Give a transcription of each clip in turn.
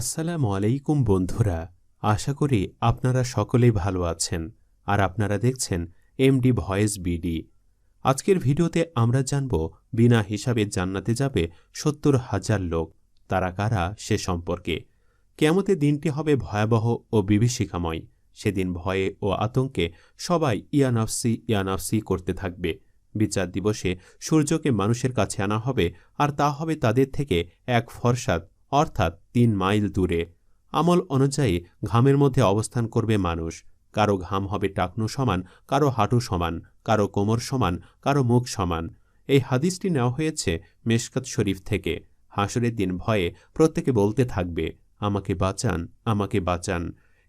আসসালামু আলাইকুম বন্ধুরা, আশা করি আপনারা সকলেই ভালো আছেন আর আপনারা দেখছেন এমডি ভয়েস বিডি। আজকের ভিডিওতে আমরা জানব, বিনা হিসাবে জান্নাতে যাবে সত্তর হাজার লোক, তারা কারা সে সম্পর্কে। কেমতে দিনটি হবে ভয়াবহ ও বিভীষিকাময়। সেদিন ভয়ে ও আতঙ্কে সবাই ইয়ানাফসি ইয়ানাফসি করতে থাকবে। বিচার দিবসে সূর্যকে মানুষের কাছে আনা হবে আর তা হবে তাদের থেকে এক ফরসাদ। অর্থাৎ তিন মাইল দূরে। আমল অনুযায়ী ঘামের মধ্যে অবস্থান করবে মানুষ। কারও ঘাম হবে টাকনু সমান, কারও হাঁটু সমান, কারও কোমর সমান, কারও মুখ সমান। এই হাদিসটি নেওয়া হয়েছে মেশকাত শরীফ থেকে। হাসরের দিন ভয়ে প্রত্যেকে বলতে থাকবে, আমাকে বাঁচান আমাকে বাঁচান।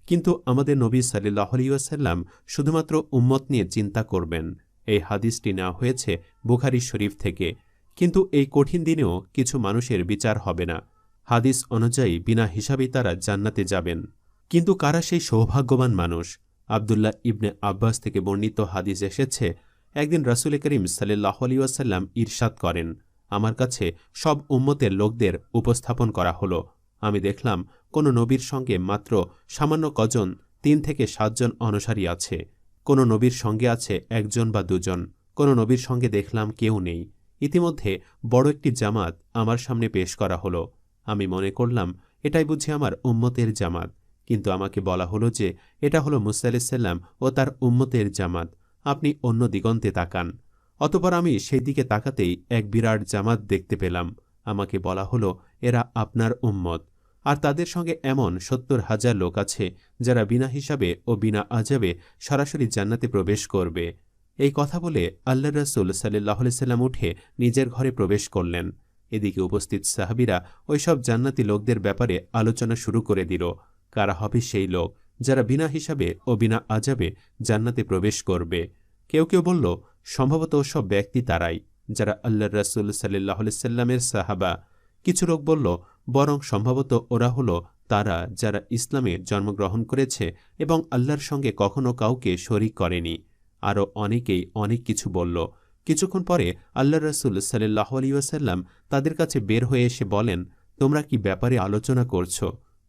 কিন্তু আমাদের নবী সাল্লাহ আলিউসাল্লাম শুধুমাত্র উম্মত নিয়ে চিন্তা করবেন। এই হাদিসটি নেওয়া হয়েছে বুখারি শরীফ থেকে। কিন্তু এই কঠিন দিনেও কিছু মানুষের বিচার হবে না। হাদিস অনুযায়ী বিনা হিসাবেই তারা জান্নাতে যাবেন। কিন্তু কারা সেই সৌভাগ্যবান মানুষ? আবদুল্লাহ ইবনে আব্বাস থেকে বর্ণিত হাদিস এসেছে, একদিন রাসুল করিম সাল্লাহ আলিউসাল্লাম ঈর্ষাদ করেন, আমার কাছে সব উম্মতের লোকদের উপস্থাপন করা হলো। আমি দেখলাম কোনো নবীর সঙ্গে মাত্র সামান্য কজন, তিন থেকে সাতজন অনুসারী আছে। কোনো নবীর সঙ্গে আছে একজন বা দুজন, কোনো নবীর সঙ্গে দেখলাম কেউ নেই। ইতিমধ্যে বড় একটি জামাত আমার সামনে পেশ করা হলো। আমি মনে করলাম, এটাই বুঝি আমার উম্মতের জামাত। কিন্তু আমাকে বলা হলো যে, এটা হলো মুসা আলাইসাল্লাম ও তার উম্মতের জামাত। আপনি অন্য দিগন্তে তাকান। অতপর আমি সেই দিকে তাকাতেই এক বিরাট জামাত দেখতে পেলাম। আমাকে বলা হলো, এরা আপনার উম্মত। আর তাদের সঙ্গে এমন সত্তর হাজার লোক আছে, যারা বিনা হিসাবে ও বিনা আজাবে সরাসরি জান্নাতে প্রবেশ করবে। এই কথা বলে আল্লাহ রসুল সাল্লাহ সাল্লাম উঠে নিজের ঘরে প্রবেশ করলেন। এদিকে উপস্থিত সাহাবিরা ওইসব জান্নাতি লোকদের ব্যাপারে আলোচনা শুরু করে দিল। কারা হবে সেই লোক যারা বিনা হিসাবে ও বিনা আজাবে জান্নাতে প্রবেশ করবে? কেউ কেউ বলল, সম্ভবত সব ব্যক্তি তারাই, যারা আল্লাহ রসুল সাল্লাহ সাল্লামের সাহাবা। কিছু লোক বলল, বরং সম্ভবত ওরা হল তারা যারা ইসলামে জন্মগ্রহণ করেছে এবং আল্লাহর সঙ্গে কখনো কাউকে শরিক করেনি। আরও অনেকেই অনেক কিছু বলল কিছুক্ষণ পরে আল্লাহ রসুল সাল্লাহ আলিউসাল্লাম তাদের কাছে বের হয়ে এসে বলেন, তোমরা কি ব্যাপারে আলোচনা করছ?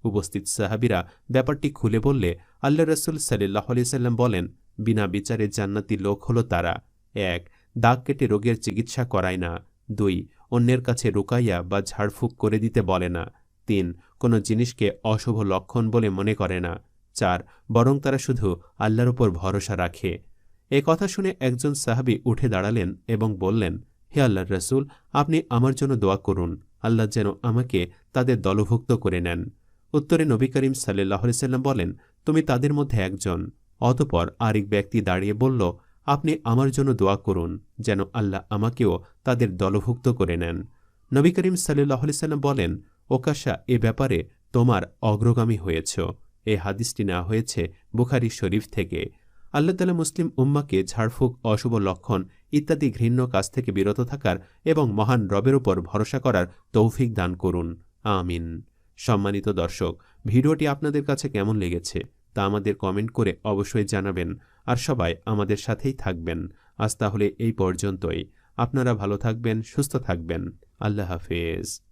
উপস্থিত সাহাবিরা ব্যাপারটি খুলে বললে আল্লাহ রসুল সাল্লাহ সাল্লাম বলেন, বিনা বিচারে জান্নাতি লোক হল তারা। এক, দাগ কেটে রোগের চিকিৎসা করায় না। দুই, অন্যের কাছে রুকাইয়া বা ঝাড়ফুঁক করে দিতে বলে না। তিন, কোনো জিনিসকে অশুভ লক্ষণ বলে মনে করে না। চার, বরং তারা শুধু আল্লাহর উপর ভরসা রাখে। এ কথা শুনে একজন সাহাবি উঠে দাঁড়ালেন এবং বললেন, হে আল্লাহর রসুল, আপনি আমার জন্য দোয়া করুন, আল্লাহ যেন আমাকে তাদের দলভুক্ত করে নেন। উত্তরে নবী করিম সাল্লাহ সাল্লাম বলেন, তুমি তাদের মধ্যে একজন। অতপর আরেক ব্যক্তি দাঁড়িয়ে বলল, আপনি আমার জন্য দোয়া করুন, যেন আল্লাহ আমাকেও তাদের দলভুক্ত করে নেন। নবী করিম সাল্লাহ সাল্লাম বলেন, ওকাশা, এ ব্যাপারে তোমার অগ্রগামী হয়েছ। এ হাদিসটি নেওয়া হয়েছে বুখারি শরীফ থেকে। আল্লাহ তালা মুসলিম উম্মাকে ঝাড়ফুঁক, অশুভ লক্ষণ ইত্যাদি ঘৃণ্য কাজ থেকে বিরত থাকার এবং মহান রবের উপর ভরসা করার তৌফিক দান করুন। আমিন। সম্মানিত দর্শক, ভিডিওটি আপনাদের কাছে কেমন লেগেছে তা আমাদের কমেন্ট করে অবশ্যই জানাবেন আর সবাই আমাদের সাথেই থাকবেন। আজ তাহলে এই পর্যন্তই। আপনারা ভালো থাকবেন, সুস্থ থাকবেন। আল্লাহ হাফেজ।